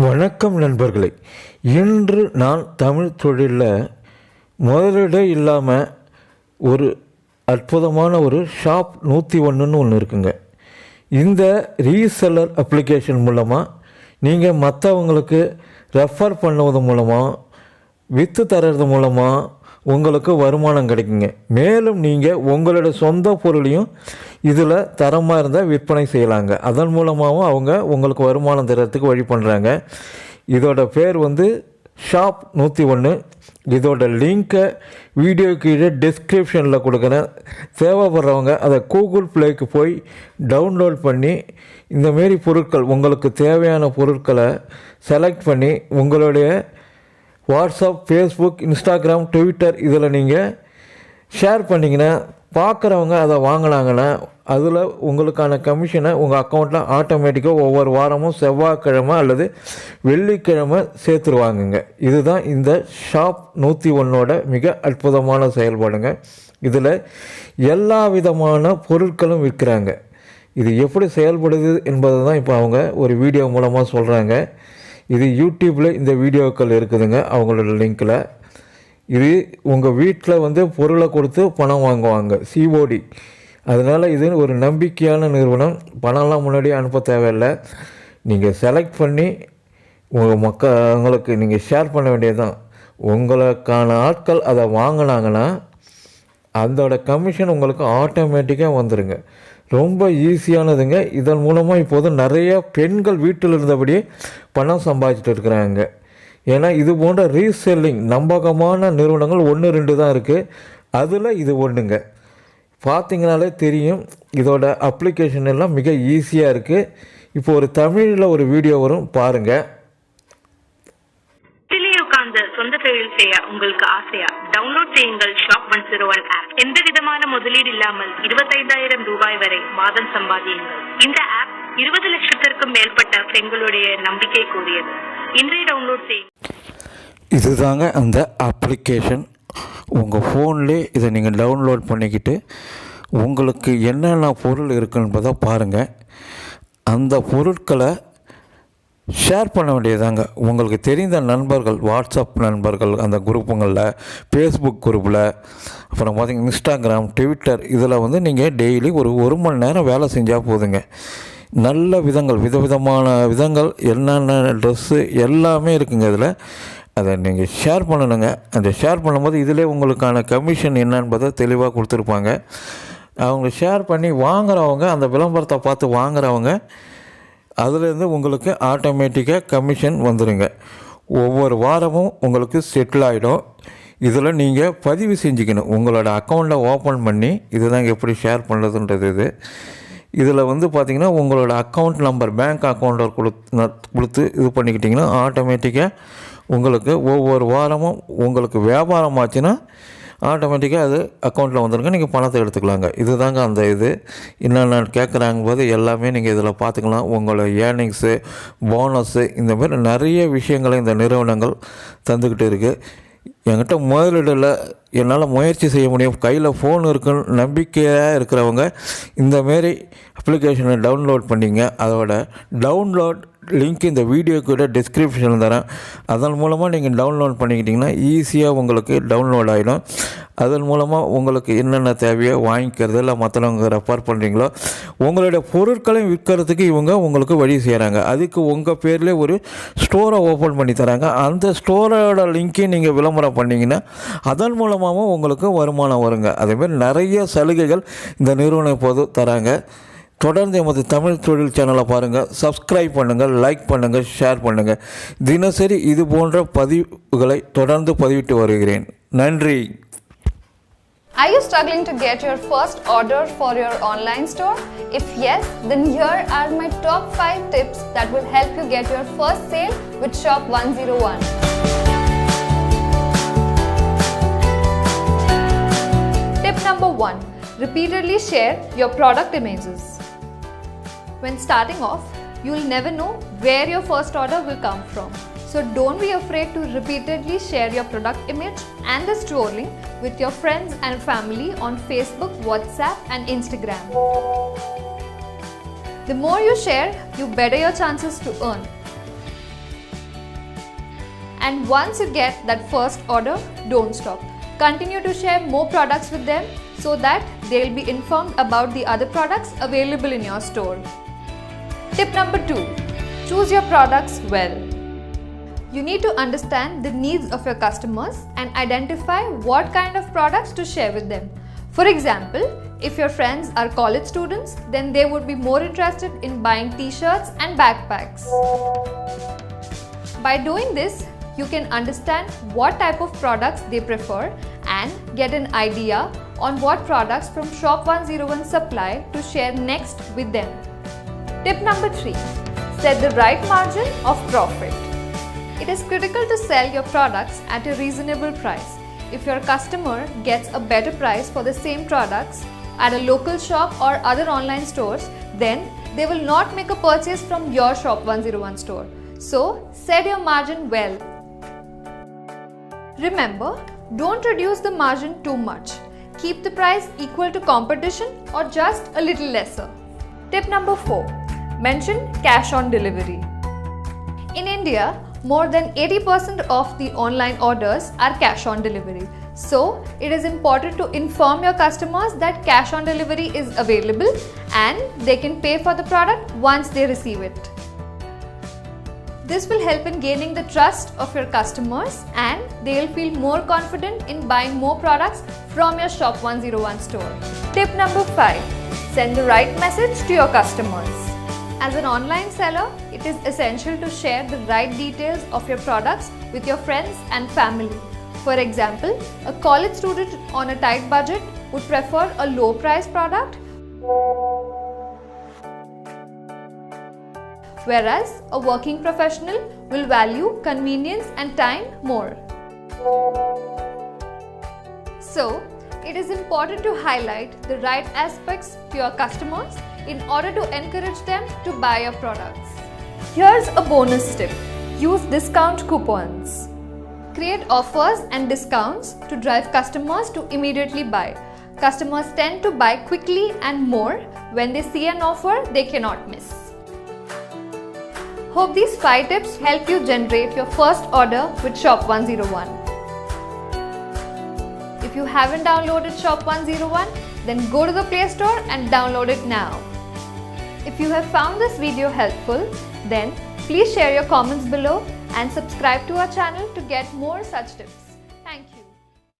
வணக்கம் நண்பர்களே. இன்று நான் தமிழ் தொழிலில் முதலீடே இல்லாமல் ஒரு அற்புதமான ஒரு ஷாப் நூற்றி ஒன்றுன்னு ஒன்று இருக்குங்க. இந்த ரீசெல்லர் அப்ளிகேஷன் மூலமாக நீங்கள் மற்றவங்களுக்கு ரெஃபர் பண்ணுவது மூலமாக விற்று தர்றது மூலமாக உங்களுக்கு வருமானம் கிடைக்குங்க. மேலும் நீங்கள் உங்களோட சொந்த பொருளையும் இதில் தரமாக இருந்தால் விற்பனை செய்யலாங்க. அதன் மூலமாகவும் அவங்க உங்களுக்கு வருமானம் தர்றதுக்கு வழி பண்ணுறாங்க இதோட பேர் வந்து ஷாப் நூற்றி ஒன்று இதோட லிங்க்கை வீடியோ கீழே டிஸ்கிரிப்ஷனில் கொடுக்குறேன் தேவைப்படுறவங்க அதை கூகுள் ப்ளேக்கு போய் டவுன்லோட் பண்ணி இந்தமாரி பொருட்கள் உங்களுக்கு தேவையான பொருட்களை செலக்ட் பண்ணி உங்களுடைய வாட்ஸ்அப் ஃபேஸ்புக் இன்ஸ்டாகிராம் ட்விட்டர் இதில் நீங்கள் ஷேர் பண்ணிங்கன்னா பார்க்குறவங்க அதை வாங்கினாங்கன்னா அதில் உங்களுக்கான கமிஷனை உங்கள் அக்கௌண்ட்டில் ஆட்டோமேட்டிக்காக ஒவ்வொரு வாரமும் செவ்வாய்க்கிழமை அல்லது வெள்ளிக்கிழமை சேர்த்துருவாங்கங்க. இதுதான் இந்த ஷாப் நூற்றி ஒன்றோட மிக அற்புதமான செயல்பாடுங்க. இதில் எல்லா விதமான பொருட்களும் விற்கிறாங்க. இது எப்படி செயல்படுது என்பதை தான் இப்போ அவங்க ஒரு வீடியோ மூலமாக சொல்கிறாங்க இது யூடியூப்பில் இந்த வீடியோக்கள் இருக்குதுங்க அவங்களோட லிங்க்கில் இது உங்கள் வீட்டில் வந்து பொருளை கொடுத்து பணம் வாங்குவாங்க சிஓடி அதனால் இது ஒரு நம்பிக்கையான நிறுவனம். பணம்லாம் முன்னாடியே அனுப்ப தேவையில்லை. நீங்கள் செலக்ட் பண்ணி உங்கள் மக்களுக்கு நீங்கள் ஷேர் பண்ண வேண்டியதுதான். உங்களுக்கான ஆட்கள் அதை வாங்கினாங்கன்னா அதோட கமிஷன் உங்களுக்கு ஆட்டோமேட்டிக்காக வந்துடுங்க ரொம்ப ஈஸியானதுங்க. இதன் மூலமாக இப்போது நிறைய பெண்கள் வீட்டில் இருந்தபடியே பணம் சம்பாதிச்சிட்டு இருக்கிறாங்க. ஏன்னா இது போன்ற ரீசெல்லிங் நம்பகமான நிறுவனங்கள் ஒன்று ரெண்டு தான் இருக்குது அதில் இது ஒன்றுங்க பார்த்தீங்கனாலே தெரியும் இதோட அப்ளிகேஷன் எல்லாம் மிக ஈஸியாக இருக்குது இப்போ ஒரு தமிழில் ஒரு வீடியோ வரும் பாருங்கள் சொந்த தொழில் செய்ய உங்களுக்கு ஆசையா? டவுன்லோட் செய்யுங்கள் shop one zero one app எந்த விதமான முதலீடு இல்லாமல் இருபத்தைந்தாயிரம் ரூபாய் வரை மாதம் சம்பாதியுங்கள். இந்த ஆப் இருபது லட்சத்திற்கும் மேற்பட்ட பெண்களுடைய நம்பிக்கை கூறியது. இன்றைய டவுன்லோட் செய்யுங்கள் இதுதாங்க அந்த அப்ளிகேஷன் உங்கள் ஃபோன்லேயே இதை நீங்கள் டவுன்லோட் பண்ணிக்கிட்டு உங்களுக்கு என்னென்ன பொருள் இருக்குன்றதை பாருங்கள் அந்த பொருட்களை ஷேர் பண்ண வேண்டியதாங்க உங்களுக்கு தெரிந்த நண்பர்கள் வாட்ஸ்அப் நண்பர்கள் அந்த குரூப்புங்களில் ஃபேஸ்புக் குரூப்பில் அப்புறம் பார்த்திங்க இன்ஸ்டாகிராம் ட்விட்டர் இதில் வந்து நீங்கள் டெய்லி ஒரு ஒரு மணி நேரம் வேலை செஞ்சால் போதுங்க. நல்ல விதங்கள் விதவிதமான விதங்கள் என்னென்ன ட்ரெஸ்ஸு எல்லாமே இருக்குங்க இதில். அதை நீங்கள் ஷேர் பண்ணணுங்க. அந்த ஷேர் பண்ணும்போது இதிலே உங்களுக்கான கமிஷன் என்னன்றதை தெளிவாக கொடுத்துருப்பாங்க. அவங்க ஷேர் பண்ணி வாங்குறவங்க அந்த விளம்பரத்தை பார்த்து வாங்குறவங்க அதுலேருந்து உங்களுக்கு ஆட்டோமேட்டிக்காக கமிஷன் வந்துடுங்க ஒவ்வொரு வாரமும் உங்களுக்கு செட்டில் ஆகிடும் இதில் நீங்கள் பதிவு செஞ்சுக்கணும். உங்களோட அக்கௌண்ட்டை ஓப்பன் பண்ணி இதுதான் எப்படி ஷேர் பண்ணுறதுன்றது இது. இதில் வந்து பார்த்திங்கன்னா உங்களோட அக்கௌண்ட் நம்பர் பேங்க் அக்கௌண்ட்டை கொடுத்து கொடுத்து இது பண்ணிக்கிட்டிங்கன்னா ஆட்டோமேட்டிக்காக உங்களுக்கு ஒவ்வொரு வாரமும் உங்களுக்கு வியாபாரம் ஆச்சுன்னா ஆட்டோமேட்டிக்காக அது அக்கௌண்ட்டில் வந்துருங்க. நீங்கள் பணத்தை எடுத்துக்கலாங்க. இதுதாங்க அந்த இது. என்னென்ன கேட்குறாங்க போது எல்லாமே நீங்கள் இதில் பார்த்துக்கலாம் உங்களோட ஏர்னிங்ஸு போனஸ்ஸு இந்த மாதிரி நிறைய விஷயங்களை இந்த நிறுவனங்கள் தந்துக்கிட்டு இருக்குது என்கிட்ட முதலீடில் என்னால் முயற்சி செய்ய முடியும். கையில் ஃபோன் இருக்குன்னு நம்பிக்கையாக இருக்கிறவங்க இந்தமாரி அப்ளிகேஷனை டவுன்லோட் பண்ணிங்க. அதோட டவுன்லோட் லிங்க் இந்த வீடியோ கூட டிஸ்கிரிப்ஷனில் தரேன். அதன் மூலமாக நீங்கள் டவுன்லோட் பண்ணிக்கிட்டிங்கன்னா ஈஸியாக உங்களுக்கு டவுன்லோட் ஆகிடும் அதன் மூலமாக உங்களுக்கு என்னென்ன தேவையோ வாங்கிக்கிறது இல்லை மற்றவங்க ரெஃபர் பண்ணுறீங்களோ உங்களுடைய பொருட்களையும் விற்கிறதுக்கு இவங்க உங்களுக்கு வழி செய்கிறாங்க அதுக்கு உங்கள் பேர்லேயே ஒரு ஸ்டோரை ஓப்பன் பண்ணி தராங்க. அந்த ஸ்டோரோட லிங்க்கையும் நீங்கள் விளம்பரம் பண்ணிங்கன்னா அதன் மூலமாகவும் உங்களுக்கு வருமானம் வருங்க. அதேமாதிரி நிறைய சலுகைகள் இந்த நிறுவனம் இப்போது தராங்க. தொடர்ந்து எமது தமிழ் தொழில் சேனலை பாருங்கள் சப்ஸ்கிரைப் பண்ணுங்கள் லைக் பண்ணுங்கள் ஷேர் பண்ணுங்கள் தினசரி இது போன்ற பதிவுகளை தொடர்ந்து பதிவிட்டு வருகிறேன் நன்றி Are you struggling to get your first order for your online store? If yes, then here are my top 5 tips that will help you get your first sale with Shop 101. Tip number 1 Repeatedly share your product images. When starting off, you will never know where your first order will come from. So don't be afraid to repeatedly share your product image and the store with your friends and family on Facebook, WhatsApp, and Instagram. The more you share, you better your chances to earn. And once you get that first order, don't stop. Continue to share more products with them so that they'll be informed about the other products available in your store. Tip number two choose your products well. You need to understand the needs of your customers and identify what kind of products to share with them. For example, if your friends are college students, then they would be more interested in buying t shirts and backpacks. By doing this, you can understand what type of products they prefer and get an idea on what products from Shop 101 supply to share next with them. Tip number 3 Set the right margin of profit. It is critical to sell your products at a reasonable price. If your customer gets a better price for the same products at a local shop or other online stores, then they will not make a purchase from your Shop 101 store. So, set your margin well. Remember, don't reduce the margin too much. Keep the price equal to competition or just a little lesser. Tip number 4 Mention cash on delivery. In India, more than 80% of the online orders are cash on delivery. So, it is important to inform your customers that cash on delivery is available and they can pay for the product once they receive it. This will help in gaining the trust of your customers and they'll feel more confident in buying more products from your Shop 101 store. Tip number 5 Send the right message to your customers. As an online seller, it is essential to share the right details of your products with your friends and family. For example, a college student on a tight budget would prefer a low price product, whereas a working professional will value convenience and time more. So, it is important to highlight the right aspects to your customers in order to encourage them to buy your products. Here's a bonus tip use discount coupons. Create offers and discounts to drive customers to immediately buy. Customers tend to buy quickly and more when they see an offer they cannot miss. Hope these 5 tips help you generate your first order with Shop 101. If you haven't downloaded Shop 101, then go to the Play Store and download it now. If you have found this video helpful, then please share your comments below and subscribe to our channel to get more such tips.